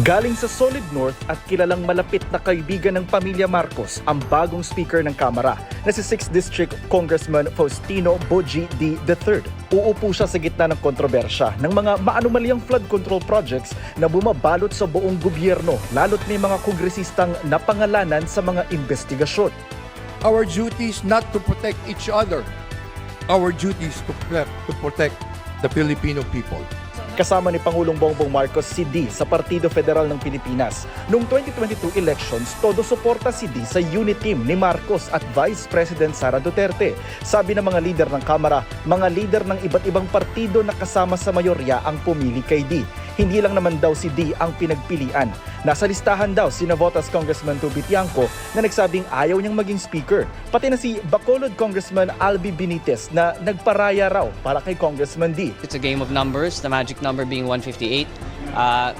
Galing sa Solid North at kilalang malapit na kaibigan ng pamilya Marcos ang bagong speaker ng Kamara na si 6th District Congressman Faustino Boji D. III. Uupo siya sa gitna ng kontrobersya ng mga maanumalyang flood control projects na bumabalot sa buong gobyerno lalo't may mga kongresistang napangalanan sa mga investigasyon. Our duty is not to protect each other. Our duty is to protect, to protect the Filipino people. Kasama ni Pangulong Bongbong Marcos si D sa Partido Federal ng Pilipinas. Noong 2022 elections, todo suporta si D sa unit team ni Marcos at Vice President Sara Duterte. Sabi ng mga lider ng Kamara, mga lider ng iba't ibang partido na kasama sa mayorya ang pumili kay D. Hindi lang naman daw si D ang pinagpilian. Nasa listahan daw si Navotas Congressman Tubi Tiangco na nagsabing ayaw niyang maging speaker. Pati na si Bacolod Congressman Albi Benitez na nagparaya raw para kay Congressman D. It's a game of numbers, the magic number being 158. Uh,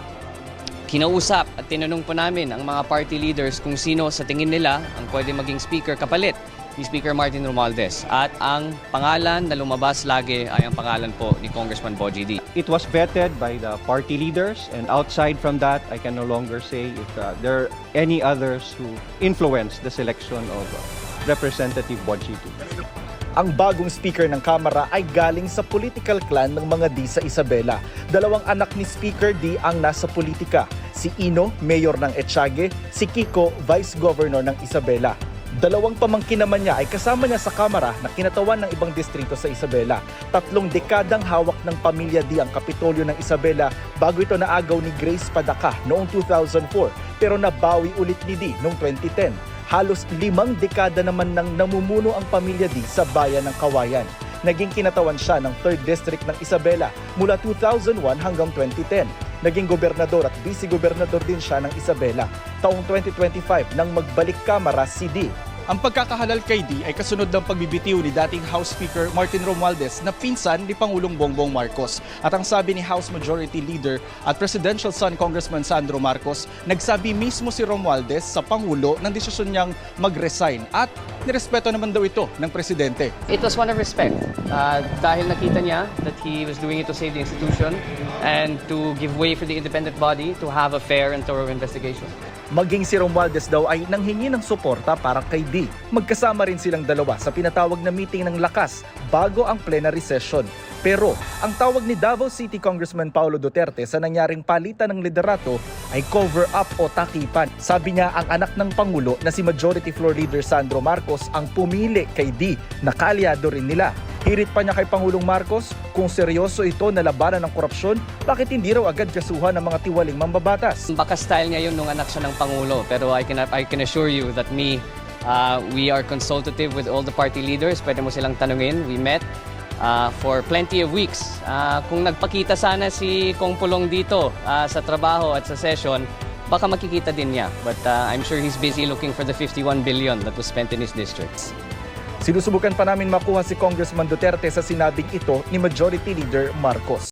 kinausap at tinanong po namin ang mga party leaders kung sino sa tingin nila ang pwede maging speaker kapalit ni Speaker Martin Romualdez. At ang pangalan na lumabas lagi ay ang pangalan po ni Congressman Boji D. It was vetted by the party leaders, and outside from that, I can no longer say if uh, there are any others who influenced the selection of uh, Representative Bojitu. Ang bagong speaker ng Kamara ay galing sa political clan ng mga D sa Isabela. Dalawang anak ni Speaker D ang nasa politika. Si Ino, mayor ng Etiague, si Kiko, vice governor ng Isabela. Dalawang pamangkin naman niya ay kasama niya sa Kamara na kinatawan ng ibang distrito sa Isabela. Tatlong dekadang hawak ng pamilya D ang Kapitolyo ng Isabela bago ito naagaw ni Grace Padaka noong 2004 pero nabawi ulit ni D noong 2010 halos limang dekada naman nang namumuno ang pamilya D sa bayan ng Kawayan. Naging kinatawan siya ng 3rd District ng Isabela mula 2001 hanggang 2010. Naging gobernador at vice-gobernador din siya ng Isabela. Taong 2025 nang magbalik kamara si D. Ang pagkakahalal kay D ay kasunod ng pagbibitiw ni dating House Speaker Martin Romualdez na pinsan ni Pangulong Bongbong Marcos. At ang sabi ni House Majority Leader at Presidential son Congressman Sandro Marcos, nagsabi mismo si Romualdez sa Pangulo ng desisyon niyang mag-resign at nirespeto naman daw ito ng Presidente. It was one of respect uh, dahil nakita niya that he was doing it to save the institution and to give way for the independent body to have a fair and thorough investigation. Maging si Romualdez daw ay nanghingi ng suporta para kay D. Magkasama rin silang dalawa sa pinatawag na meeting ng lakas bago ang plenary session. Pero ang tawag ni Davao City Congressman Paulo Duterte sa nangyaring palitan ng liderato ay cover up o takipan. Sabi niya ang anak ng Pangulo na si Majority Floor Leader Sandro Marcos ang pumili kay D na kaalyado rin nila. Hirit pa niya kay Pangulong Marcos kung seryoso ito na labanan ng korupsyon, bakit hindi raw agad kasuhan ng mga tiwaling mambabatas? Baka style ngayon nung anak siya ng Pangulo, pero I can, I can assure you that me, uh, we are consultative with all the party leaders. Pwede mo silang tanungin. We met uh, for plenty of weeks. Uh, kung nagpakita sana si Kong Pulong dito uh, sa trabaho at sa session, baka makikita din niya. But uh, I'm sure he's busy looking for the 51 billion that was spent in his districts. Sinusubukan pa namin makuha si Congressman Duterte sa sinabing ito ni Majority Leader Marcos.